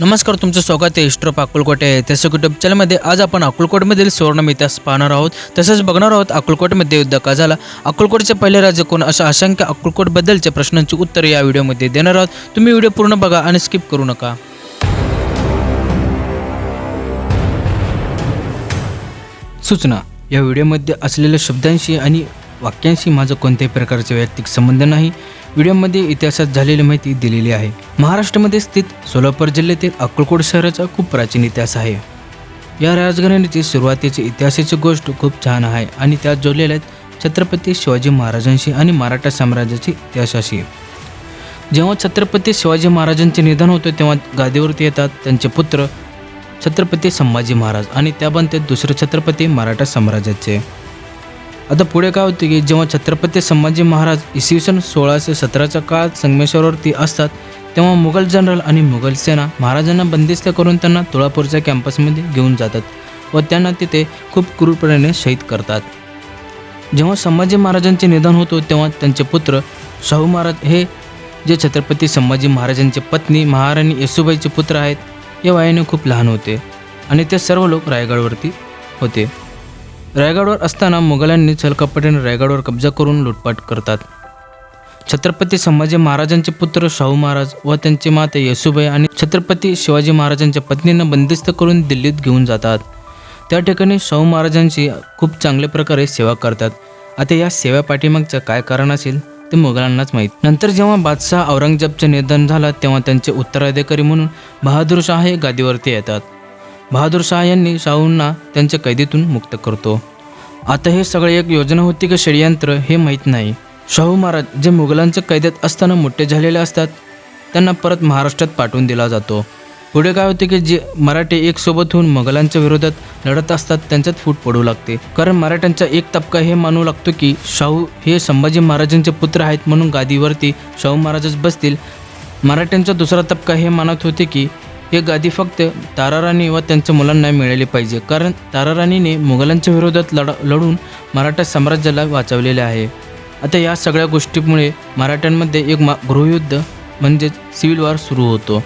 नमस्कार तुमचं स्वागत आहे इस्ट्रोप अकोलकोटे तसं युट्यूब चॅनलमध्ये आज आपण अकोलकोटमधील सुवर्ण इतिहास पाहणार आहोत. तसंच बघणार आहोत अकोलकोटमध्ये युद्ध का झाला? अकोलकोटचे पहिले राज्य कोण? अशा असंख्य अक्कलकोटबद्दलच्या प्रश्नांची उत्तर या व्हिडिओमध्ये देणार आहोत. तुम्ही व्हिडिओ पूर्ण बघा आणि स्किप करू नका. सूचना. या व्हिडिओमध्ये असलेल्या शब्दांशी आणि वाक्यांशी माझं कोणत्याही प्रकारचे वैयक्तिक संबंध नाही. व्हिडिओमध्ये इतिहासात झालेली माहिती दिलेली आहे. महाराष्ट्रामध्ये स्थित सोलापूर जिल्ह्यातील अक्कलकोट शहराचा खूप प्राचीन इतिहास आहे. या राजघराण्याची सुरुवातीची इतिहासाची गोष्ट खूप छान आहे आणि त्यात जोडलेल्या आहेत छत्रपती शिवाजी महाराजांशी आणि मराठा साम्राज्याची इतिहासाशी. जेव्हा छत्रपती शिवाजी महाराजांचे निधन होते तेव्हा गादीवरती येतात त्यांचे पुत्र छत्रपती संभाजी महाराज आणि त्या बनते दुसरे छत्रपती मराठा साम्राज्याचे. आता पुढे काय होते की जेव्हा छत्रपती संभाजी महाराज इसवी सन सोळाशे सतराच्या काळात संगमेश्वरवरती असतात तेव्हा मुघल जनरल आणि मुघल सेना महाराजांना बंदिस्त करून त्यांना तुळापूरच्या कॅम्पसमध्ये घेऊन जातात व त्यांना तिथे खूप क्रूरपणे शहीद करतात. जेव्हा संभाजी महाराजांचे निधन होतो तेव्हा त्यांचे पुत्र शाहू महाराज हे जे छत्रपती संभाजी महाराजांचे पत्नी महाराणी येसुबाईचे पुत्र आहेत या वयाने खूप लहान होते आणि ते सर्व लोक रायगडवरती होते. रायगडवर असताना मुघलांनी छलकपटीने रायगडवर कब्जा करून लुटपाट करतात. छत्रपती संभाजी महाराजांचे पुत्र शाहू महाराज व त्यांचे माते येसुबाई आणि छत्रपती शिवाजी महाराजांच्या पत्नींना बंदिस्त करून दिल्लीत घेऊन जातात. त्या ठिकाणी शाहू महाराजांची खूप चांगल्या प्रकारे सेवा करतात. आता या सेवा पाठीमागचं काय कारण असेल ते मुघलांनाच माहीत. नंतर जेव्हा बादशाह औरंगजेबचे निधन झालं तेव्हा त्यांचे उत्तराधिकारी म्हणून बहादूर शाह हे गादीवरती येतात. बहादूर शाह यांनी शाहूंना त्यांच्या कैदीतून मुक्त करतो. आता हे सगळे एक योजना होती का षडयंत्र हे माहीत नाही. शाहू महाराज जे मुघलांच्या कैद्यात असताना मोठे झालेले असतात त्यांना परत महाराष्ट्रात पाठवून दिला जातो. पुढे काय होते की जे मराठी एक सोबत होऊन मुघलांच्या विरोधात लढत असतात त्यांच्यात फूट पडू लागते. कारण मराठ्यांचा एक तबका हे मानू लागतो की शाहू हे संभाजी महाराजांचे पुत्र आहेत म्हणून गादीवरती शाहू महाराजच बसतील. मराठ्यांचा दुसरा तबका हे मानत होते की हे गादी फक्त ताराराणी व त्यांच्या मुलांना मिळाली पाहिजे. कारण ताराराणीने मुघलांच्या विरोधात लढा लढून मराठा साम्राज्याला वाचवलेले आहे. आता या सगळ्या गोष्टीमुळे मराठ्यांमध्ये एक मा गृहयुद्ध म्हणजेच सिव्हिल वॉर सुरू होतो.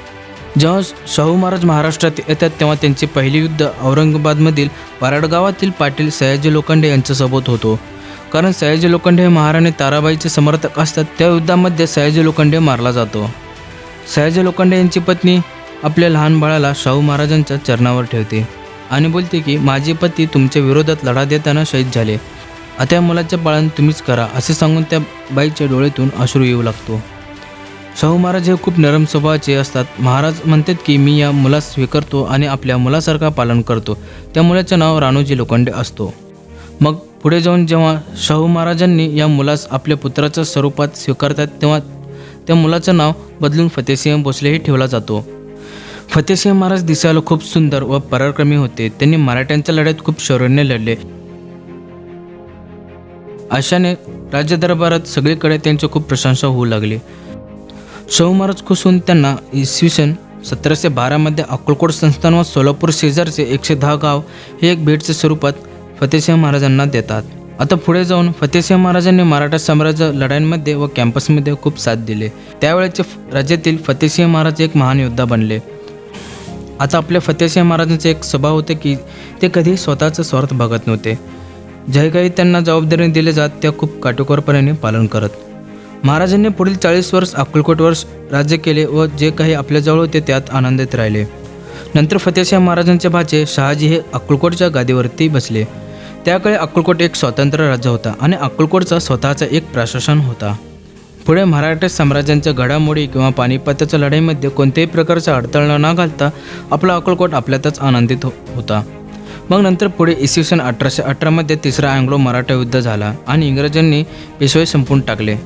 जेव्हा शाहू महाराज महाराष्ट्रात येतात तेव्हा त्यांचे पहिले युद्ध औरंगाबादमधील वाराडगावातील पाटील सयाजी लोखंडे यांच्यासोबत होतो. कारण सयाजी लोखंडे हे महाराणी ताराबाईचे समर्थक असतात त्या युद्धामध्ये सयाजी लोखंडे मारला जातो. सयाजी लोखंडे यांची पत्नी आपल्या लहान बाळाला शाहू महाराजांच्या चरणावर ठेवते आणि बोलते की माझे पती तुमच्या विरोधात लढा देताना शहीद झाले. आता या मुलाच्या बाळानं तुम्हीच करा असे सांगून त्या बाईच्या डोळ्यातून अश्रू येऊ लागतो. शाहू महाराज हे खूप नरम स्वभावाचे असतात. महाराज म्हणतात की मी या मुलास स्वीकारतो आणि आपल्या मुलासारखा पालन करतो. त्या मुलाचं नाव राणूजी लोखंडे असतो. मग पुढे जाऊन जेव्हा शाहू महाराजांनी या मुलास आपल्या पुत्राच्या स्वरूपात स्वीकारतात तेव्हा त्या मुलाचं नाव बदलून फतेसिंह भोसले हे ठेवला जातो. फतेहसिंह महाराज दिसायला खूप सुंदर व पराक्रमी होते. त्यांनी मराठ्यांच्या लढ्यात खूप शौर्याने लढले. अशाने राज्य दरबारात सगळीकडे त्यांची खूप प्रशंसा होऊ लागली. शाहू महाराज खुसून त्यांना इसवी सन सतराशे बारामध्ये अक्कलकोट संस्थान व सोलापूर शेजारचे एकशे दहा गाव हे एक भेटच्या स्वरूपात फतेहसिंह महाराजांना देतात. आता पुढे जाऊन फतेहसिंह महाराजांनी मराठा साम्राज्य लढाईमध्ये व कॅम्पसमध्ये खूप साथ दिले. त्यावेळेचे फ- राज्यातील फतेहसिंह महाराज एक महान योद्धा बनले. आता आपल्या फतेसिंह महाराजांचे एक स्वभाव होते की ते कधी स्वतःचं स्वार्थ बघत नव्हते. जे काही त्यांना जबाबदारी दिले जात त्या खूप काटेकोरपणाने पालन करत. महाराजांनी पुढील चाळीस वर्ष अक्कलकोटवर राज्य केले व जे काही आपल्याजवळ होते त्यात आनंदित राहिले. नंतर फतेसिंह महाराजांचे भाचे शहाजी हे अक्कलकोटच्या गादीवरती बसले. त्याकाळी अक्कलकोट एक स्वतंत्र राज्य होता आणि अक्कलकोटचा स्वतःचा एक प्रशासन होता. पुढे मराठा साम्राज्यांच्या घडामोडी किंवा पानिपताच्या लढाईमध्ये कोणत्याही प्रकारचा अडथळा न घालता आपला अक्कलकोट आपल्यातच आनंदित हो होता. मग नंतर पुढे इसवी सन अठराशे अठरामध्ये तिसरा अँग्लो मराठा युद्ध झाला आणि इंग्रजांनी पेशवाई संपवून टाकले.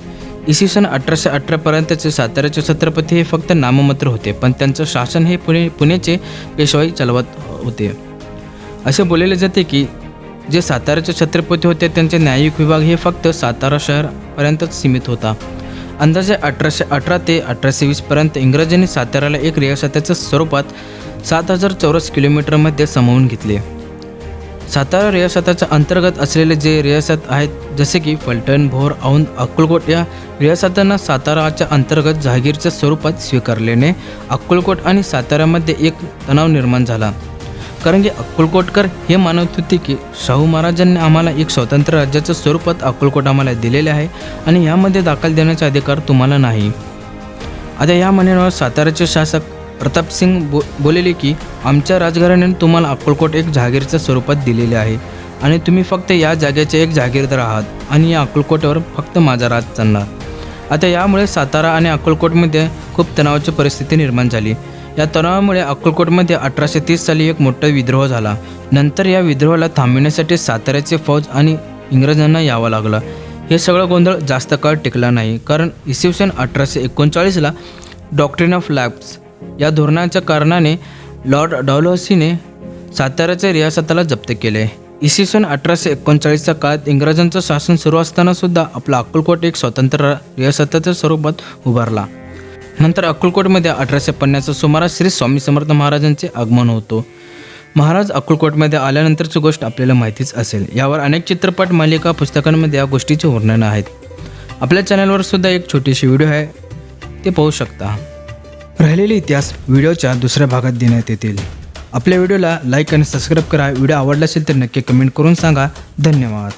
इसवी सन अठराशे अठरापर्यंतचे साताऱ्याचे छत्रपती हे फक्त नाममात्र होते पण त्यांचं शासन हे पुणे पुण्याचे पेशवाई चालवत होते. असे बोलले जाते की जे साताऱ्याचे छत्रपती होते त्यांचे न्यायिक विभाग हे फक्त सातारा शहरपर्यंतच सीमित होता. अंदाजे अठराशे अठरा ते अठराशे वीसपर्यंत इंग्रजांनी साताऱ्याला एक रियासताच्या स्वरूपात सात हजार चौरस किलोमीटरमध्ये सामावून घेतले. सातारा रियासताच्या अंतर्गत असलेले जे रियासत आहेत जसे की फलटण भोर औंध अक्कलकोट या रियासतांना साताराच्या अंतर्गत जहागीरच्या स्वरूपात स्वीकारल्याने अक्कलकोट आणि साताऱ्यामध्ये एक तणाव निर्माण झाला. कारण की अक्कलकोटकर हे मानत होते की शाहू महाराजांनी आम्हाला एक स्वतंत्र राज्याच्या स्वरूपात अक्कलकोट आम्हाला दिलेले आहे आणि यामध्ये दाखल देण्याचा अधिकार तुम्हाला नाही. आता या म्हणण्यावर साताऱ्याचे शासक प्रतापसिंग बो बोलले की आमच्या राजघराण्याने तुम्हाला अक्कलकोट एक जहागीरच्या स्वरूपात दिलेले आहे आणि तुम्ही फक्त या जागेचे एक जहागीरदार आहात आणि या अक्कलकोटवर फक्त माझा राज चालणार. आता यामुळे सातारा आणि अक्कलकोटमध्ये खूप तणावाची परिस्थिती निर्माण झाली. या तणावामुळे अक्कलकोटमध्ये अठराशे तीस साली एक मोठा विद्रोह झाला. नंतर या विद्रोहाला थांबविण्यासाठी साताऱ्याचे फौज आणि इंग्रजांना यावं लागलं. हे सगळं गोंधळ जास्त काळ टिकला नाही कारण इसवी सन अठराशे एकोणचाळीसला डॉक्ट्रिन ऑफ लॅब्स या धोरणाच्या कारणाने लॉर्ड डॉलोसीने साताऱ्याच्या रियासताला जप्त केले. इसवी सन अठराशे एकोणचाळीसच्या काळात इंग्रजांचं शासन सुरू असतानासुद्धा आपला अक्कलकोट एक स्वतंत्र रियासताच्या स्वरूपात उभारला. नंतर अक्कलकोटमध्ये अठराशे पन्नासच्या सुमारास श्री स्वामी समर्थ महाराजांचे आगमन होतो. महाराज अक्कलकोटमध्ये आल्यानंतरची गोष्ट आपल्याला माहितीच असेल. यावर अनेक चित्रपट मालिका पुस्तकांमध्ये या गोष्टीचे वर्णन आहेत. आपल्या चॅनलवर सुद्धा एक छोटीशी व्हिडिओ आहे. ते पाहू शकता. राहिलेले इतिहास व्हिडिओच्या दुसऱ्या भागात देण्यात येतील. आपल्या व्हिडिओला लाईक आणि सबस्क्राईब करा. व्हिडिओ आवडला असेल तर नक्की कमेंट करून सांगा. धन्यवाद.